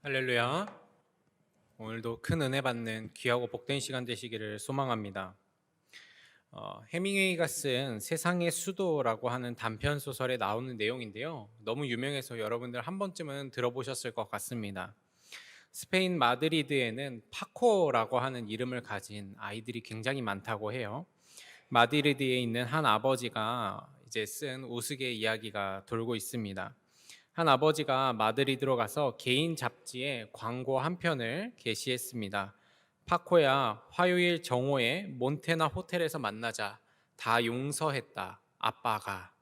할렐루야. 오늘도 큰 은혜 받는 귀하고 복된 시간 되시기를 소망합니다. 어, 해밍웨이가 쓴 세상의 수도라고 하는 단편 소설에 나오는 내용인데요. 너무 유명해서 여러분들 한 번쯤은 들어보셨을 것 같습니다. 스페인 마드리드에는 파코라고 하는 이름을 가진 아이들이 굉장히 많다고 해요. 마드리드에 있는 한 아버지가 이제 쓴 우스개 이야기가 돌고 있습니다. 한 아버지가 마드리드로 가서 개인 잡지에 광고 한 편을 게시했습니다. 파코야, 화요일 정오에 몬테나 호텔에서 만나자. 다 용서했다. 아빠가.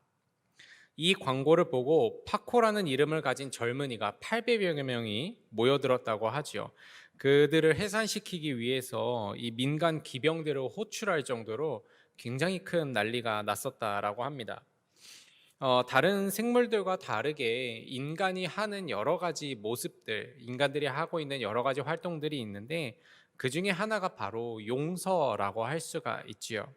이 광고를 보고 파코라는 이름을 가진 젊은이가 800여 명이 모여들었다고 하지요. 그들을 해산시키기 위해서 이 민간 기병들을 호출할 정도로 굉장히 큰 난리가 났었다라고 합니다. 어, 다른 생물들과 다르게 인간이 하는 여러 가지 모습들, 인간들이 하고 있는 여러 가지 활동들이 있는데 그 중에 하나가 바로 용서라고 할 수가 있지요.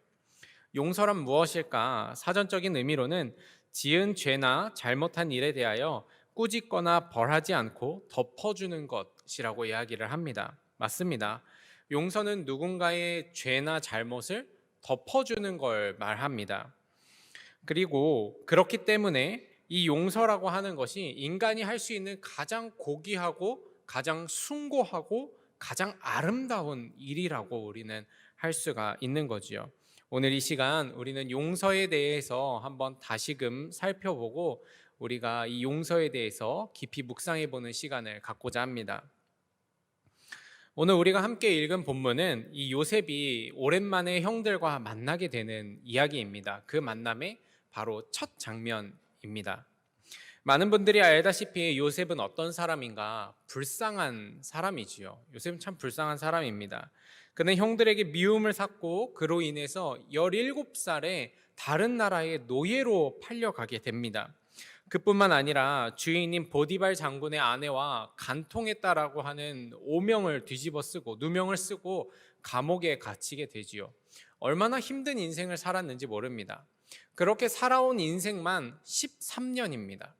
용서란 무엇일까? 사전적인 의미로는 지은 죄나 잘못한 일에 대하여 꾸짖거나 벌하지 않고 덮어주는 것이라고 이야기를 합니다. 맞습니다. 용서는 누군가의 죄나 잘못을 덮어주는 걸 말합니다. 그리고 그렇기 때문에 이 용서라고 하는 것이 인간이 할 수 있는 가장 고귀하고 가장 숭고하고 가장 아름다운 일이라고 우리는 할 수가 있는 거지요. 오늘 이 시간 우리는 용서에 대해서 한번 다시금 살펴보고 우리가 이 용서에 대해서 깊이 묵상해 보는 시간을 갖고자 합니다. 오늘 우리가 함께 읽은 본문은 이 요셉이 오랜만에 형들과 만나게 되는 이야기입니다. 그 만남의 바로 첫 장면입니다. 많은 분들이 알다시피 요셉은 어떤 사람인가? 불쌍한 사람이지요. 요셉은 참 불쌍한 사람입니다. 그는 형들에게 미움을 샀고 그로 인해서 17살에 다른 나라의 노예로 팔려가게 됩니다. 그뿐만 아니라 주인인 보디발 장군의 아내와 간통했다라고 하는 오명을 뒤집어 쓰고 누명을 쓰고 감옥에 갇히게 되지요. 얼마나 힘든 인생을 살았는지 모릅니다. 그렇게 살아온 인생만 13년입니다.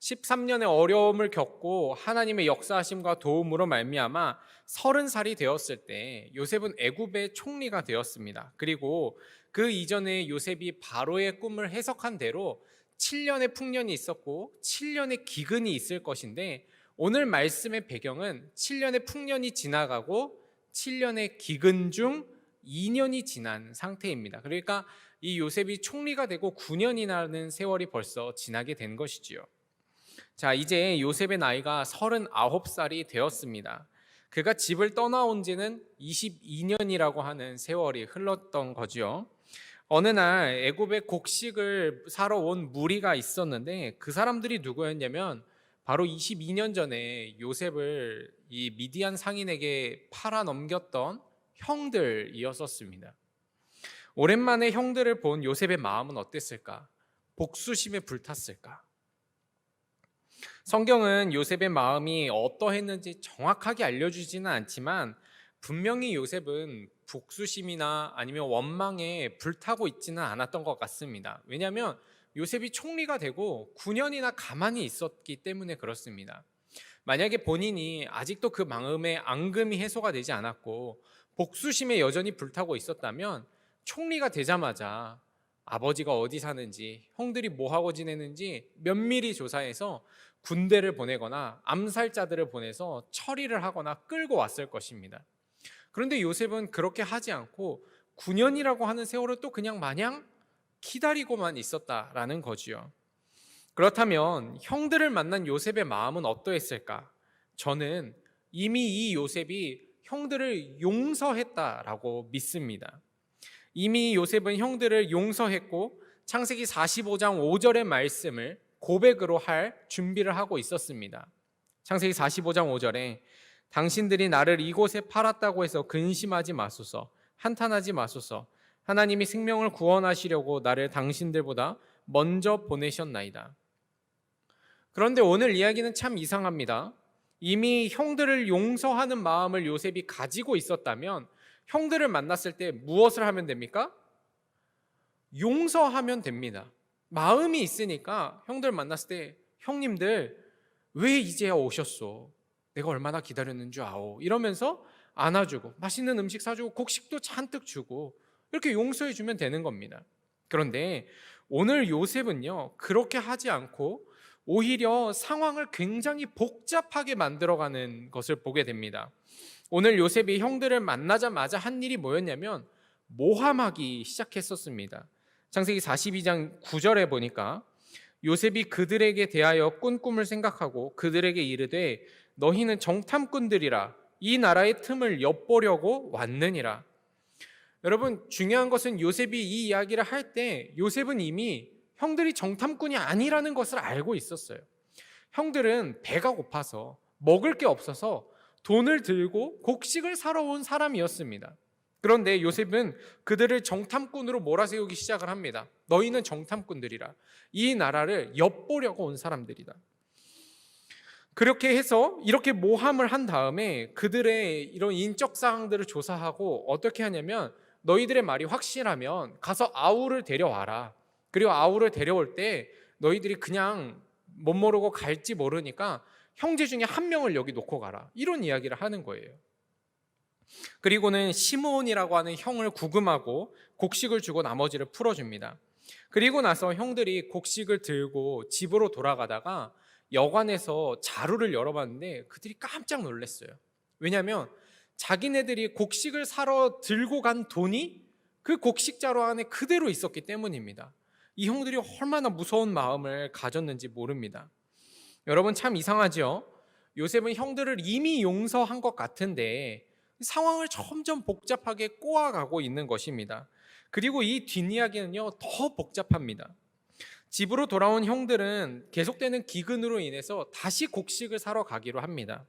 13년의 어려움을 겪고 하나님의 역사하심과 도움으로 말미암아 30살이 되었을 때 요셉은 애굽의 총리가 되었습니다. 그리고 그 이전에 요셉이 바로의 꿈을 해석한 대로 7년의 풍년이 있었고 7년의 기근이 있을 것인데 오늘 말씀의 배경은 7년의 풍년이 지나가고 7년의 기근 중 2년이 지난 상태입니다. 그러니까 이 요셉이 총리가 되고 9년이라는 세월이 벌써 지나게 된 것이지요. 자, 이제 요셉의 나이가 39살이 되었습니다. 그가 집을 떠나온 지는 22년이라고 하는 세월이 흘렀던 거지요. 어느 날 애굽의 곡식을 사러 온 무리가 있었는데 그 사람들이 누구였냐면 바로 22년 전에 요셉을 이 미디안 상인에게 팔아 넘겼던 형들이었었습니다. 오랜만에 형들을 본 요셉의 마음은 어땠을까? 복수심에 불탔을까? 성경은 요셉의 마음이 어떠했는지 정확하게 알려주지는 않지만 분명히 요셉은 복수심이나 아니면 원망에 불타고 있지는 않았던 것 같습니다. 왜냐하면 요셉이 총리가 되고 9년이나 가만히 있었기 때문에 그렇습니다. 만약에 본인이 아직도 그 마음의 앙금이 해소가 되지 않았고 복수심에 여전히 불타고 있었다면 총리가 되자마자 아버지가 어디 사는지, 형들이 뭐 하고 지내는지 면밀히 조사해서 군대를 보내거나 암살자들을 보내서 처리를 하거나 끌고 왔을 것입니다. 그런데 요셉은 그렇게 하지 않고 9년이라고 하는 세월을 또 그냥 마냥 기다리고만 있었다라는 거지요. 그렇다면 형들을 만난 요셉의 마음은 어떠했을까? 저는 이미 이 요셉이 형들을 용서했다라고 믿습니다. 이미 요셉은 형들을 용서했고 창세기 45장 5절의 말씀을 고백으로 할 준비를 하고 있었습니다. 창세기 45장 5절에 당신들이 나를 이곳에 팔았다고 해서 근심하지 마소서 한탄하지 마소서 하나님이 생명을 구원하시려고 나를 당신들보다 먼저 보내셨나이다. 그런데 오늘 이야기는 참 이상합니다. 이미 형들을 용서하는 마음을 요셉이 가지고 있었다면 형들을 만났을 때 무엇을 하면 됩니까? 용서하면 됩니다. 마음이 있으니까 형들 만났을 때 형님들 왜 이제야 오셨소? 내가 얼마나 기다렸는 줄 아오. 이러면서 안아주고 맛있는 음식 사주고 곡식도 잔뜩 주고 이렇게 용서해 주면 되는 겁니다. 그런데 오늘 요셉은요 그렇게 하지 않고 오히려 상황을 굉장히 복잡하게 만들어가는 것을 보게 됩니다. 오늘 요셉이 형들을 만나자마자 한 일이 뭐였냐면 모함하기 시작했었습니다. 창세기 42장 9절에 보니까 요셉이 그들에게 대하여 꾼 꿈을 생각하고 그들에게 이르되 너희는 정탐꾼들이라 이 나라의 틈을 엿보려고 왔느니라. 여러분 중요한 것은 요셉이 이 이야기를 할 때 요셉은 이미 형들이 정탐꾼이 아니라는 것을 알고 있었어요. 형들은 배가 고파서 먹을 게 없어서 돈을 들고 곡식을 사러 온 사람이었습니다. 그런데 요셉은 그들을 정탐꾼으로 몰아세우기 시작을 합니다. 너희는 정탐꾼들이라. 이 나라를 엿보려고 온 사람들이다. 그렇게 해서 이렇게 모함을 한 다음에 그들의 이런 인적 사항들을 조사하고 어떻게 하냐면 너희들의 말이 확실하면 가서 아우를 데려와라. 그리고 아우를 데려올 때 너희들이 그냥 못 모르고 갈지 모르니까 형제 중에 한 명을 여기 놓고 가라. 이런 이야기를 하는 거예요. 그리고는 시므온이라고 하는 형을 구금하고 곡식을 주고 나머지를 풀어줍니다. 그리고 나서 형들이 곡식을 들고 집으로 돌아가다가 여관에서 자루를 열어봤는데 그들이 깜짝 놀랐어요. 왜냐하면 자기네들이 곡식을 사러 들고 간 돈이 그 곡식 자루 안에 그대로 있었기 때문입니다. 이 형들이 얼마나 무서운 마음을 가졌는지 모릅니다. 여러분 참 이상하죠? 요셉은 형들을 이미 용서한 것 같은데 상황을 점점 복잡하게 꼬아가고 있는 것입니다. 그리고 이 뒷이야기는요, 더 복잡합니다. 집으로 돌아온 형들은 계속되는 기근으로 인해서 다시 곡식을 사러 가기로 합니다.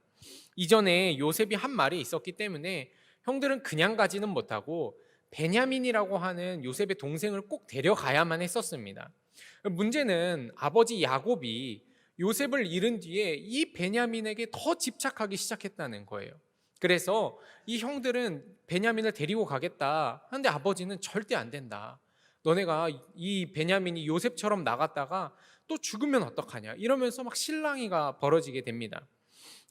이전에 요셉이 한 말이 있었기 때문에 형들은 그냥 가지는 못하고 베냐민이라고 하는 요셉의 동생을 꼭 데려가야만 했었습니다. 문제는 아버지 야곱이 요셉을 잃은 뒤에 이 베냐민에게 더 집착하기 시작했다는 거예요. 그래서 이 형들은 베냐민을 데리고 가겠다 하는데 아버지는 절대 안 된다. 너네가 이 베냐민이 요셉처럼 나갔다가 또 죽으면 어떡하냐 이러면서 막 실랑이가 벌어지게 됩니다.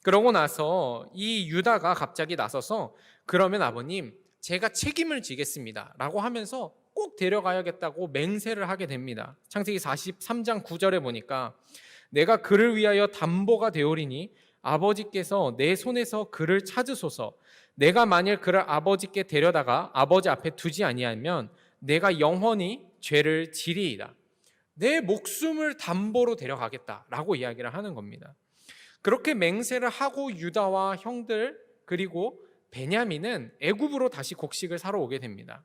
그러고 나서 이 유다가 갑자기 나서서 그러면 아버님 제가 책임을 지겠습니다. 라고 하면서 꼭 데려가야겠다고 맹세를 하게 됩니다. 창세기 43장 9절에 보니까 내가 그를 위하여 담보가 되오리니 아버지께서 내 손에서 그를 찾으소서 내가 만일 그를 아버지께 데려다가 아버지 앞에 두지 아니하면 내가 영원히 죄를 지리이다. 내 목숨을 담보로 데려가겠다라고 이야기를 하는 겁니다. 그렇게 맹세를 하고 유다와 형들 그리고 베냐민은 애굽으로 다시 곡식을 사러 오게 됩니다.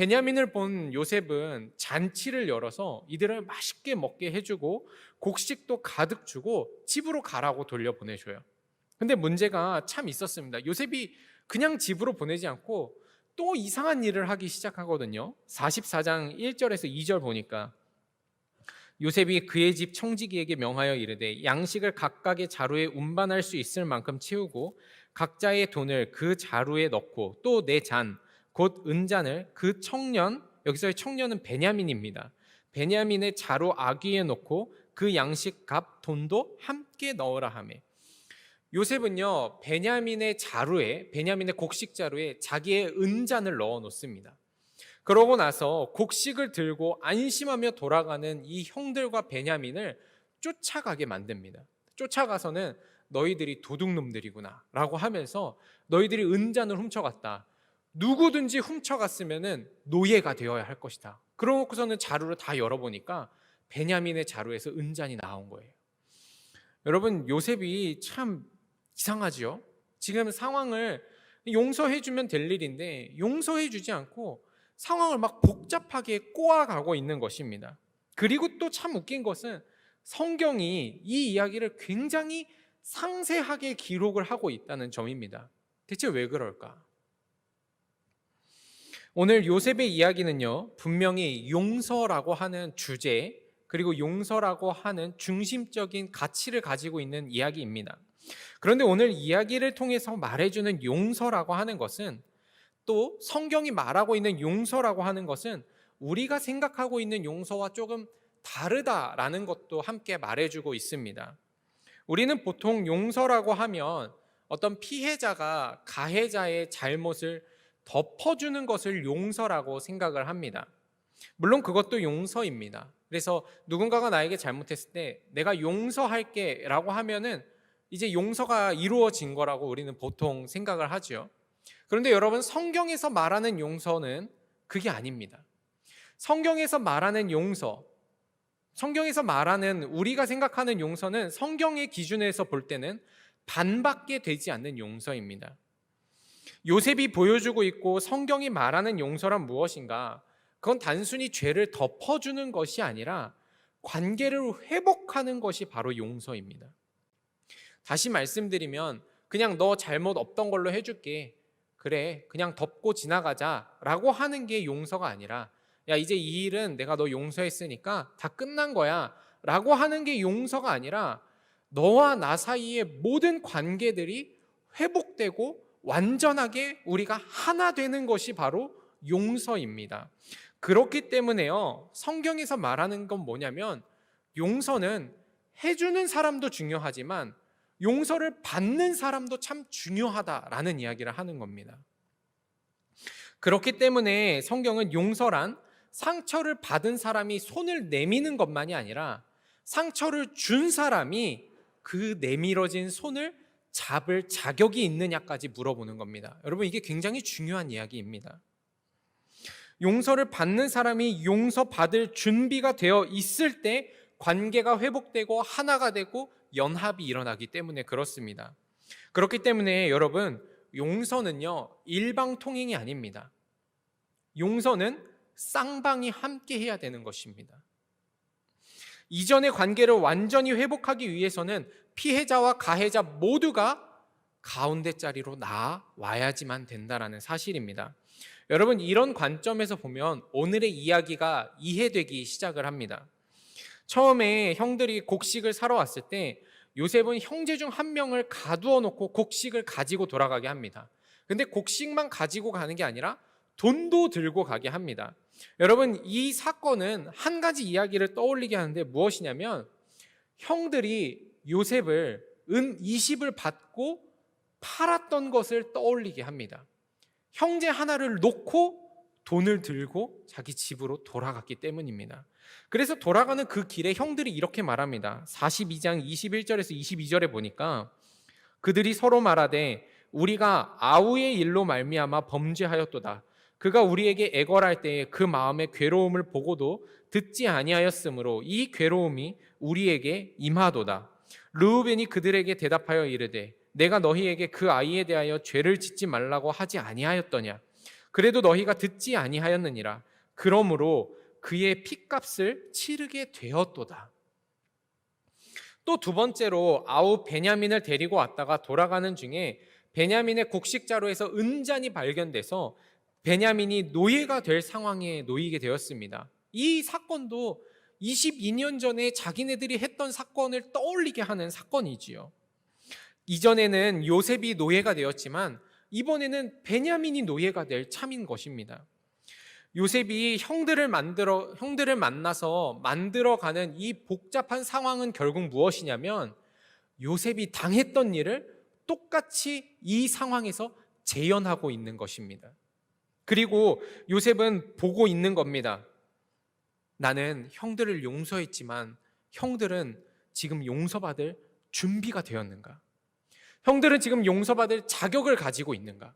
베냐민을 본 요셉은 잔치를 열어서 이들을 맛있게 먹게 해주고 곡식도 가득 주고 집으로 가라고 돌려보내줘요. 근데 문제가 참 있었습니다. 요셉이 그냥 집으로 보내지 않고 또 이상한 일을 하기 시작하거든요. 44장 1절에서 2절 보니까 요셉이 그의 집 청지기에게 명하여 이르되 양식을 각각의 자루에 운반할 수 있을 만큼 채우고 각자의 돈을 그 자루에 넣고 또 내 잔 곧 은잔을 그 청년 여기서의 청년은 베냐민입니다. 베냐민의 자루 아귀에 넣고 그 양식 값 돈도 함께 넣으라 하매 요셉은요 베냐민의 자루에 베냐민의 곡식 자루에 자기의 은잔을 넣어 놓습니다. 그러고 나서 곡식을 들고 안심하며 돌아가는 이 형들과 베냐민을 쫓아가게 만듭니다. 쫓아가서는 너희들이 도둑놈들이구나 라고 하면서 너희들이 은잔을 훔쳐갔다. 누구든지 훔쳐갔으면 노예가 되어야 할 것이다. 그러고서는 자루를 다 열어보니까 베냐민의 자루에서 은잔이 나온 거예요. 여러분 요셉이 참 이상하지요. 지금 상황을 용서해주면 될 일인데 용서해주지 않고 상황을 막 복잡하게 꼬아가고 있는 것입니다. 그리고 또 참 웃긴 것은 성경이 이 이야기를 굉장히 상세하게 기록을 하고 있다는 점입니다. 대체 왜 그럴까? 오늘 요셉의 이야기는요, 분명히 용서라고 하는 주제, 그리고 용서라고 하는 중심적인 가치를 가지고 있는 이야기입니다. 그런데 오늘 이야기를 통해서 말해주는 용서라고 하는 것은 또 성경이 말하고 있는 용서라고 하는 것은 우리가 생각하고 있는 용서와 조금 다르다라는 것도 함께 말해주고 있습니다. 우리는 보통 용서라고 하면 어떤 피해자가 가해자의 잘못을 덮어주는 것을 용서라고 생각을 합니다. 물론 그것도 용서입니다. 그래서 누군가가 나에게 잘못했을 때 내가 용서할게 라고 하면은 이제 용서가 이루어진 거라고 우리는 보통 생각을 하죠. 그런데 여러분, 성경에서 말하는 용서는 그게 아닙니다. 성경에서 말하는 용서, 성경에서 말하는 우리가 생각하는 용서는 성경의 기준에서 볼 때는 반밖에 되지 않는 용서입니다. 요셉이 보여주고 있고 성경이 말하는 용서란 무엇인가? 그건 단순히 죄를 덮어주는 것이 아니라 관계를 회복하는 것이 바로 용서입니다. 다시 말씀드리면 그냥 너 잘못 없던 걸로 해줄게. 그래, 그냥 덮고 지나가자. 라고 하는 게 용서가 아니라 야, 이제 이 일은 내가 너 용서했으니까 다 끝난 거야. 라고 하는 게 용서가 아니라 너와 나 사이의 모든 관계들이 회복되고 완전하게 우리가 하나 되는 것이 바로 용서입니다. 그렇기 때문에요. 성경에서 말하는 건 뭐냐면 용서는 해주는 사람도 중요하지만 용서를 받는 사람도 참 중요하다라는 이야기를 하는 겁니다. 그렇기 때문에 성경은 용서란 상처를 받은 사람이 손을 내미는 것만이 아니라 상처를 준 사람이 그 내밀어진 손을 잡을 자격이 있느냐까지 물어보는 겁니다. 여러분, 이게 굉장히 중요한 이야기입니다. 용서를 받는 사람이 용서받을 준비가 되어 있을 때 관계가 회복되고 하나가 되고 연합이 일어나기 때문에 그렇습니다. 그렇기 때문에 여러분, 용서는요, 일방통행이 아닙니다. 용서는 쌍방이 함께 해야 되는 것입니다. 이전의 관계를 완전히 회복하기 위해서는 피해자와 가해자 모두가 가운데 자리로 나와야지만 된다라는 사실입니다. 여러분 이런 관점에서 보면 오늘의 이야기가 이해되기 시작을 합니다. 처음에 형들이 곡식을 사러 왔을 때 요셉은 형제 중 한 명을 가두어 놓고 곡식을 가지고 돌아가게 합니다. 근데 곡식만 가지고 가는 게 아니라 돈도 들고 가게 합니다. 여러분 이 사건은 한 가지 이야기를 떠올리게 하는데 무엇이냐면 형들이 요셉을 은 20을 받고 팔았던 것을 떠올리게 합니다. 형제 하나를 놓고 돈을 들고 자기 집으로 돌아갔기 때문입니다. 그래서 돌아가는 그 길에 형들이 이렇게 말합니다. 42장 21절에서 22절에 보니까 그들이 서로 말하되 우리가 아우의 일로 말미암아 범죄하였도다. 그가 우리에게 애걸할 때에 그 마음의 괴로움을 보고도 듣지 아니하였으므로 이 괴로움이 우리에게 임하도다. 르우벤이 그들에게 대답하여 이르되 내가 너희에게 그 아이에 대하여 죄를 짓지 말라고 하지 아니하였더냐 그래도 너희가 듣지 아니하였느니라 그러므로 그의 핏값을 치르게 되었도다. 또 두 번째로 아우 베냐민을 데리고 왔다가 돌아가는 중에 베냐민의 곡식자루에서 은잔이 발견돼서 베냐민이 노예가 될 상황에 놓이게 되었습니다. 이 사건도 22년 전에 자기네들이 했던 사건을 떠올리게 하는 사건이지요. 이전에는 요셉이 노예가 되었지만 이번에는 베냐민이 노예가 될 참인 것입니다. 요셉이 형들을 만들어 형들을 만나서 만들어 가는 이 복잡한 상황은 결국 무엇이냐면 요셉이 당했던 일을 똑같이 이 상황에서 재현하고 있는 것입니다. 그리고 요셉은 보고 있는 겁니다. 나는 형들을 용서했지만 형들은 지금 용서받을 준비가 되었는가? 형들은 지금 용서받을 자격을 가지고 있는가?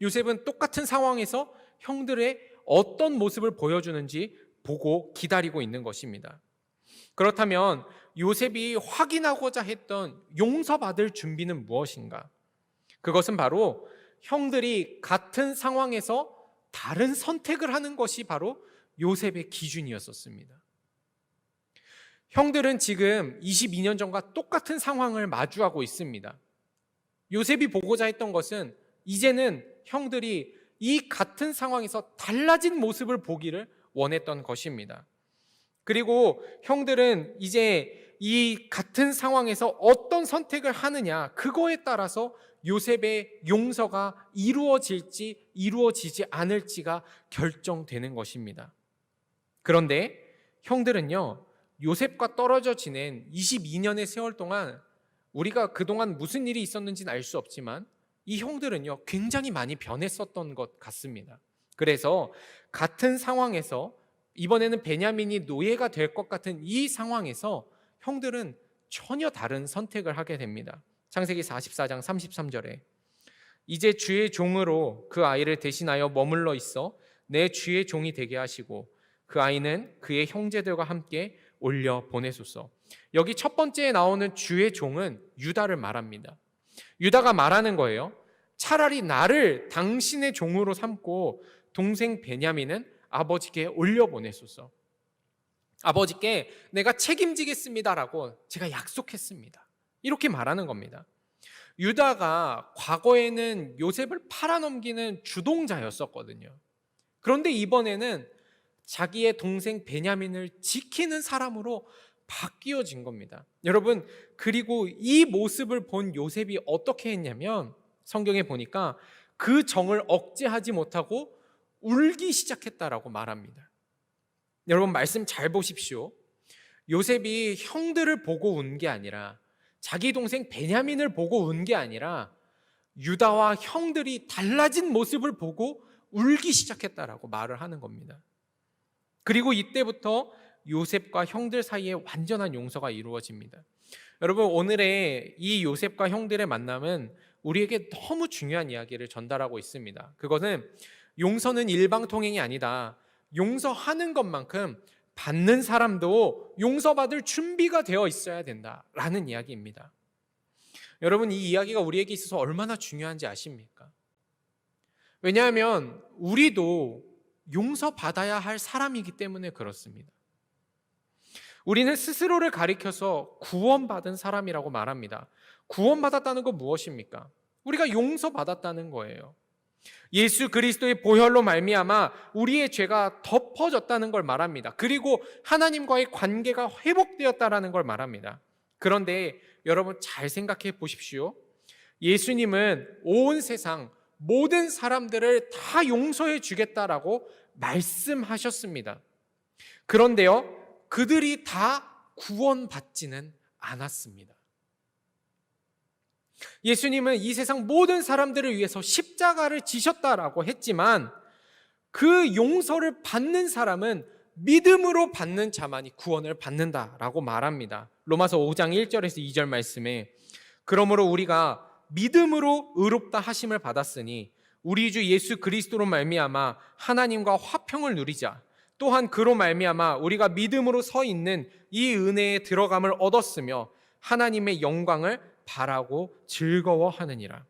요셉은 똑같은 상황에서 형들의 어떤 모습을 보여주는지 보고 기다리고 있는 것입니다. 그렇다면 요셉이 확인하고자 했던 용서받을 준비는 무엇인가? 그것은 바로 형들이 같은 상황에서 다른 선택을 하는 것이 바로 요셉의 기준이었었습니다. 형들은 지금 22년 전과 똑같은 상황을 마주하고 있습니다. 요셉이 보고자 했던 것은 이제는 형들이 이 같은 상황에서 달라진 모습을 보기를 원했던 것입니다. 그리고 형들은 이제 이 같은 상황에서 어떤 선택을 하느냐, 그거에 따라서 요셉의 용서가 이루어질지 이루어지지 않을지가 결정되는 것입니다. 그런데 형들은요, 요셉과 떨어져 지낸 22년의 세월 동안 우리가 그동안 무슨 일이 있었는지는 알 수 없지만 이 형들은요, 굉장히 많이 변했었던 것 같습니다. 그래서 같은 상황에서 이번에는 베냐민이 노예가 될 것 같은 이 상황에서 형들은 전혀 다른 선택을 하게 됩니다. 창세기 44장 33절에 이제 주의 종으로 그 아이를 대신하여 머물러 있어 내 주의 종이 되게 하시고 그 아이는 그의 형제들과 함께 올려 보내소서. 여기 첫 번째에 나오는 주의 종은 유다를 말합니다. 유다가 말하는 거예요. 차라리 나를 당신의 종으로 삼고 동생 베냐민은 아버지께 올려 보내소서. 아버지께 내가 책임지겠습니다라고 제가 약속했습니다. 이렇게 말하는 겁니다. 유다가 과거에는 요셉을 팔아넘기는 주동자였었거든요. 그런데 이번에는 자기의 동생 베냐민을 지키는 사람으로 바뀌어진 겁니다. 여러분, 그리고 이 모습을 본 요셉이 어떻게 했냐면 성경에 보니까 그 정을 억제하지 못하고 울기 시작했다라고 말합니다. 여러분, 말씀 잘 보십시오. 요셉이 형들을 보고 운 게 아니라 자기 동생 베냐민을 보고 운 게 아니라 유다와 형들이 달라진 모습을 보고 울기 시작했다라고 말을 하는 겁니다. 그리고 이때부터 요셉과 형들 사이에 완전한 용서가 이루어집니다. 여러분, 오늘의 이 요셉과 형들의 만남은 우리에게 너무 중요한 이야기를 전달하고 있습니다. 그것은 용서는 일방통행이 아니다. 용서하는 것만큼 받는 사람도 용서받을 준비가 되어 있어야 된다라는 이야기입니다. 여러분, 이 이야기가 우리에게 있어서 얼마나 중요한지 아십니까? 왜냐하면 우리도 용서받아야 할 사람이기 때문에 그렇습니다. 우리는 스스로를 가리켜서 구원받은 사람이라고 말합니다. 구원받았다는 건 무엇입니까? 우리가 용서받았다는 거예요. 예수 그리스도의 보혈로 말미암아 우리의 죄가 덮어졌다는 걸 말합니다. 그리고 하나님과의 관계가 회복되었다라는 걸 말합니다. 그런데 여러분 잘 생각해 보십시오. 예수님은 온 세상 모든 사람들을 다 용서해 주겠다라고 말씀하셨습니다. 그런데요, 그들이 다 구원받지는 않았습니다. 예수님은 이 세상 모든 사람들을 위해서 십자가를 지셨다라고 했지만 그 용서를 받는 사람은 믿음으로 받는 자만이 구원을 받는다라고 말합니다. 로마서 5장 1절에서 2절 말씀에 그러므로 우리가 믿음으로 의롭다 하심을 받았으니 우리 주 예수 그리스도로 말미암아 하나님과 화평을 누리자. 또한 그로 말미암아 우리가 믿음으로 서 있는 이 은혜에 들어감을 얻었으며 하나님의 영광을 바라고 즐거워하느니라.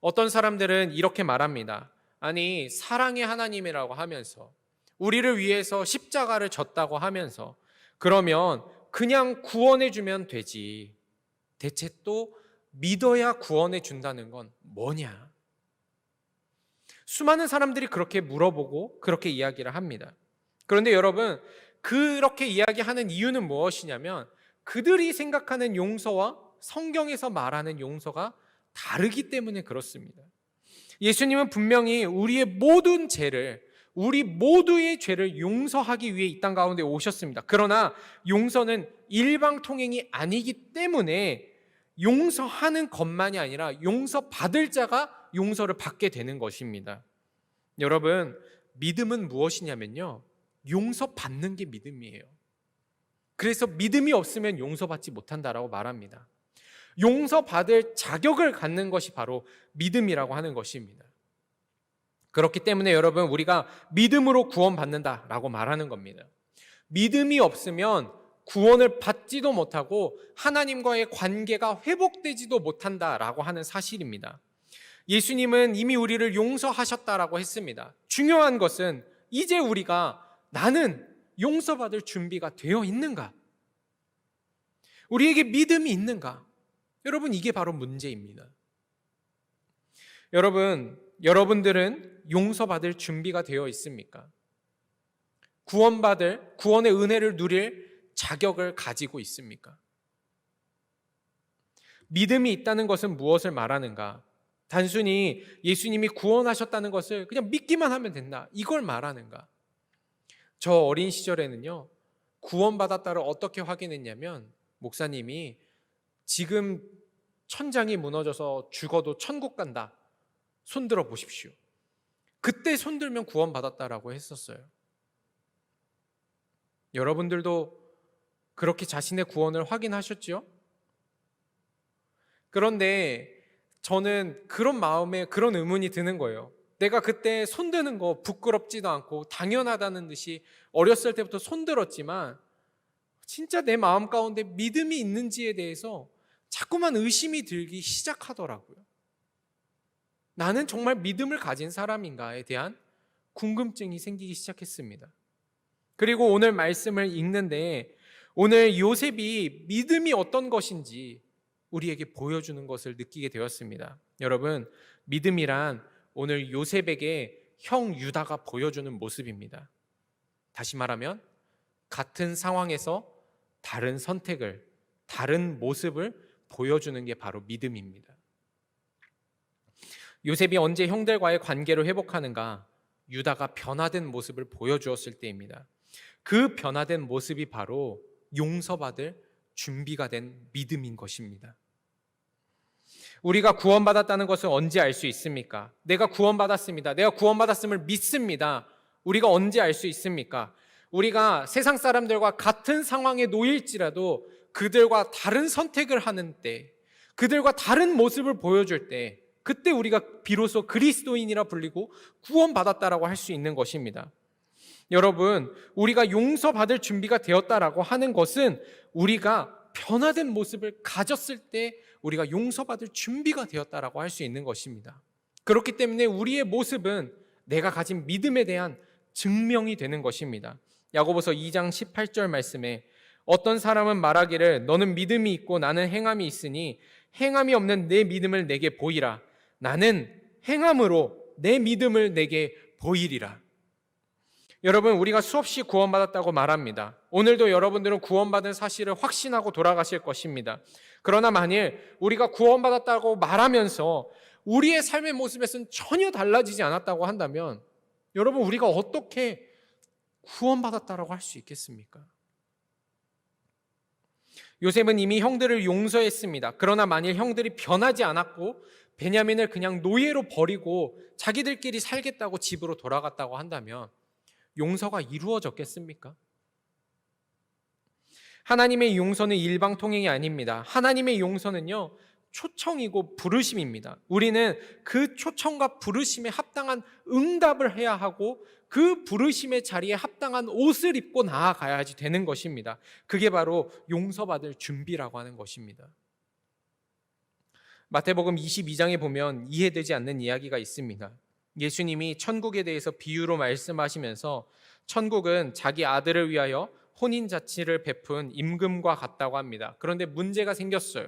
어떤 사람들은 이렇게 말합니다. 아니, 사랑의 하나님이라고 하면서 우리를 위해서 십자가를 졌다고 하면서 그러면 그냥 구원해 주면 되지. 대체 또 믿어야 구원해 준다는 건 뭐냐? 수많은 사람들이 그렇게 물어보고 그렇게 이야기를 합니다. 그런데 여러분, 그렇게 이야기하는 이유는 무엇이냐면 그들이 생각하는 용서와 성경에서 말하는 용서가 다르기 때문에 그렇습니다. 예수님은 분명히 우리의 모든 죄를 우리 모두의 죄를 용서하기 위해 이 땅 가운데 오셨습니다. 그러나 용서는 일방 통행이 아니기 때문에 용서하는 것만이 아니라 용서받을 자가 용서를 받게 되는 것입니다. 여러분, 믿음은 무엇이냐면요. 용서받는 게 믿음이에요. 그래서 믿음이 없으면 용서받지 못한다라고 말합니다. 용서받을 자격을 갖는 것이 바로 믿음이라고 하는 것입니다. 그렇기 때문에 여러분, 우리가 믿음으로 구원받는다라고 말하는 겁니다. 믿음이 없으면 구원을 받지도 못하고 하나님과의 관계가 회복되지도 못한다라고 하는 사실입니다. 예수님은 이미 우리를 용서하셨다라고 했습니다. 중요한 것은 이제 우리가 나는 용서받을 준비가 되어 있는가? 우리에게 믿음이 있는가? 여러분, 이게 바로 문제입니다. 여러분, 여러분들은 용서받을 준비가 되어 있습니까? 구원받을, 구원의 은혜를 누릴 자격을 가지고 있습니까? 믿음이 있다는 것은 무엇을 말하는가? 단순히 예수님이 구원하셨다는 것을 그냥 믿기만 하면 된다. 이걸 말하는가? 저 어린 시절에는요, 구원받았다를 어떻게 확인했냐면, 목사님이 지금 천장이 무너져서 죽어도 천국 간다. 손들어 보십시오. 그때 손들면 구원받았다라고 했었어요. 여러분들도 그렇게 자신의 구원을 확인하셨지요? 그런데 저는 그런 마음에 그런 의문이 드는 거예요. 내가 그때 손드는 거 부끄럽지도 않고 당연하다는 듯이 어렸을 때부터 손들었지만 진짜 내 마음 가운데 믿음이 있는지에 대해서 자꾸만 의심이 들기 시작하더라고요. 나는 정말 믿음을 가진 사람인가에 대한 궁금증이 생기기 시작했습니다. 그리고 오늘 말씀을 읽는데 오늘 요셉이 믿음이 어떤 것인지 우리에게 보여주는 것을 느끼게 되었습니다. 여러분, 믿음이란 오늘 요셉에게 형 유다가 보여주는 모습입니다. 다시 말하면 같은 상황에서 다른 선택을, 다른 모습을 보여주는 게 바로 믿음입니다. 요셉이 언제 형들과의 관계를 회복하는가? 유다가 변화된 모습을 보여주었을 때입니다. 그 변화된 모습이 바로 용서받을 준비가 된 믿음인 것입니다. 우리가 구원받았다는 것을 언제 알 수 있습니까? 내가 구원받았습니다. 내가 구원받았음을 믿습니다. 우리가 언제 알 수 있습니까? 우리가 세상 사람들과 같은 상황에 놓일지라도 그들과 다른 선택을 하는 때, 그들과 다른 모습을 보여줄 때, 그때 우리가 비로소 그리스도인이라 불리고 구원받았다라고 할 수 있는 것입니다. 여러분, 우리가 용서받을 준비가 되었다라고 하는 것은 우리가 변화된 모습을 가졌을 때 우리가 용서받을 준비가 되었다라고 할 수 있는 것입니다. 그렇기 때문에 우리의 모습은 내가 가진 믿음에 대한 증명이 되는 것입니다. 야고보서 2장 18절 말씀에 어떤 사람은 말하기를 너는 믿음이 있고 나는 행함이 있으니 행함이 없는 내 믿음을 내게 보이라. 나는 행함으로 내 믿음을 내게 보이리라. 여러분, 우리가 수없이 구원받았다고 말합니다. 오늘도 여러분들은 구원받은 사실을 확신하고 돌아가실 것입니다. 그러나 만일 우리가 구원받았다고 말하면서 우리의 삶의 모습에서는 전혀 달라지지 않았다고 한다면 여러분, 우리가 어떻게 구원받았다라고 할 수 있겠습니까? 요셉은 이미 형들을 용서했습니다. 그러나 만일 형들이 변하지 않았고 베냐민을 그냥 노예로 버리고 자기들끼리 살겠다고 집으로 돌아갔다고 한다면 용서가 이루어졌겠습니까? 하나님의 용서는 일방 통행이 아닙니다. 하나님의 용서는요, 초청이고 부르심입니다. 우리는 그 초청과 부르심에 합당한 응답을 해야 하고 그 부르심의 자리에 합당한 옷을 입고 나아가야지 되는 것입니다. 그게 바로 용서받을 준비라고 하는 것입니다. 마태복음 22장에 보면 이해되지 않는 이야기가 있습니다. 예수님이 천국에 대해서 비유로 말씀하시면서 천국은 자기 아들을 위하여 혼인 자치를 베푼 임금과 같다고 합니다. 그런데 문제가 생겼어요.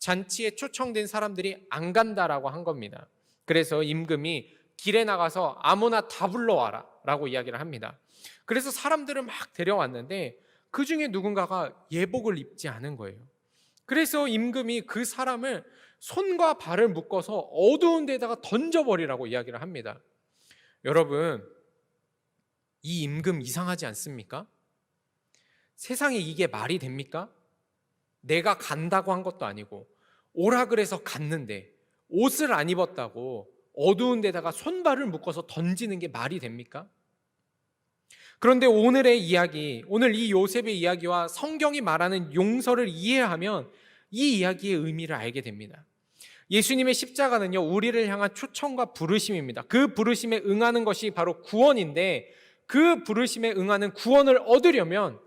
잔치에 초청된 사람들이 안 간다라고 한 겁니다. 그래서 임금이 길에 나가서 아무나 다 불러와라 라고 이야기를 합니다. 그래서 사람들을 막 데려왔는데 그 중에 누군가가 예복을 입지 않은 거예요. 그래서 임금이 그 사람을 손과 발을 묶어서 어두운 데다가 던져버리라고 이야기를 합니다. 여러분, 이 임금 이상하지 않습니까? 세상에 이게 말이 됩니까? 내가 간다고 한 것도 아니고, 오라 그래서 갔는데, 옷을 안 입었다고 어두운 데다가 손발을 묶어서 던지는 게 말이 됩니까? 그런데 오늘의 이야기, 오늘 이 요셉의 이야기와 성경이 말하는 용서를 이해하면 이 이야기의 의미를 알게 됩니다. 예수님의 십자가는요, 우리를 향한 초청과 부르심입니다. 그 부르심에 응하는 것이 바로 구원인데, 그 부르심에 응하는 구원을 얻으려면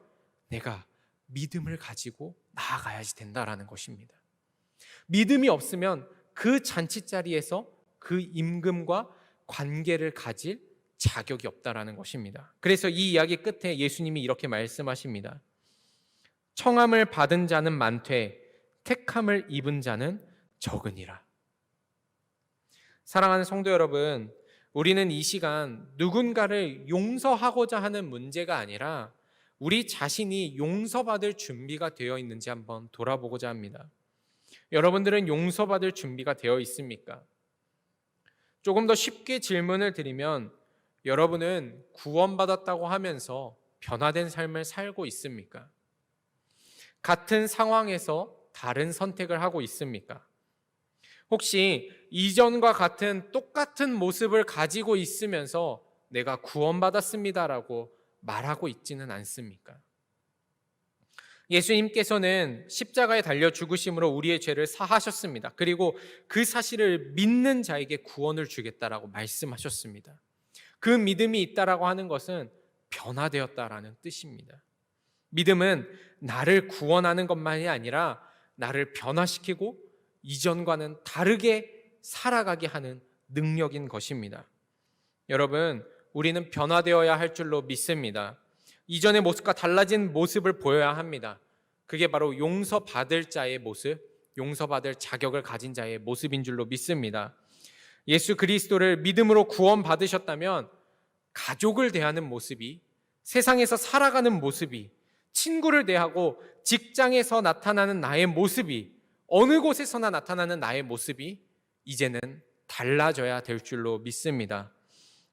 내가 믿음을 가지고 나아가야지 된다라는 것입니다. 믿음이 없으면 그 잔치 자리에서 그 임금과 관계를 가질 자격이 없다라는 것입니다. 그래서 이 이야기 끝에 예수님이 이렇게 말씀하십니다. 청함을 받은 자는 많되 택함을 입은 자는 적으니라. 사랑하는 성도 여러분, 우리는 이 시간 누군가를 용서하고자 하는 문제가 아니라 우리 자신이 용서받을 준비가 되어 있는지 한번 돌아보고자 합니다. 여러분들은 용서받을 준비가 되어 있습니까? 조금 더 쉽게 질문을 드리면 여러분은 구원받았다고 하면서 변화된 삶을 살고 있습니까? 같은 상황에서 다른 선택을 하고 있습니까? 혹시 이전과 같은 똑같은 모습을 가지고 있으면서 내가 구원받았습니다라고 말하고 있지는 않습니까? 예수님께서는 십자가에 달려 죽으심으로 우리의 죄를 사하셨습니다. 그리고 그 사실을 믿는 자에게 구원을 주겠다라고 말씀하셨습니다. 그 믿음이 있다라고 하는 것은 변화되었다라는 뜻입니다. 믿음은 나를 구원하는 것만이 아니라 나를 변화시키고 이전과는 다르게 살아가게 하는 능력인 것입니다. 여러분, 우리는 변화되어야 할 줄로 믿습니다. 이전의 모습과 달라진 모습을 보여야 합니다. 그게 바로 용서받을 자의 모습, 용서받을 자격을 가진 자의 모습인 줄로 믿습니다. 예수 그리스도를 믿음으로 구원받으셨다면 가족을 대하는 모습이 세상에서 살아가는 모습이 친구를 대하고 직장에서 나타나는 나의 모습이 어느 곳에서나 나타나는 나의 모습이 이제는 달라져야 될 줄로 믿습니다.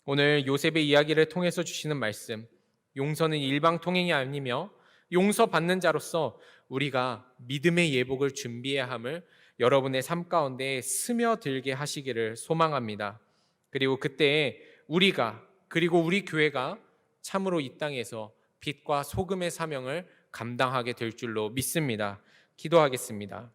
오늘 요셉의 이야기를 통해서 주시는 말씀, 용서는 일방 통행이 아니며 용서받는 자로서 우리가 믿음의 예복을 준비해야 함을 여러분의 삶 가운데 스며들게 하시기를 소망합니다. 그리고 그때 우리가 그리고 우리 교회가 참으로 이 땅에서 빛과 소금의 사명을 감당하게 될 줄로 믿습니다. 기도하겠습니다.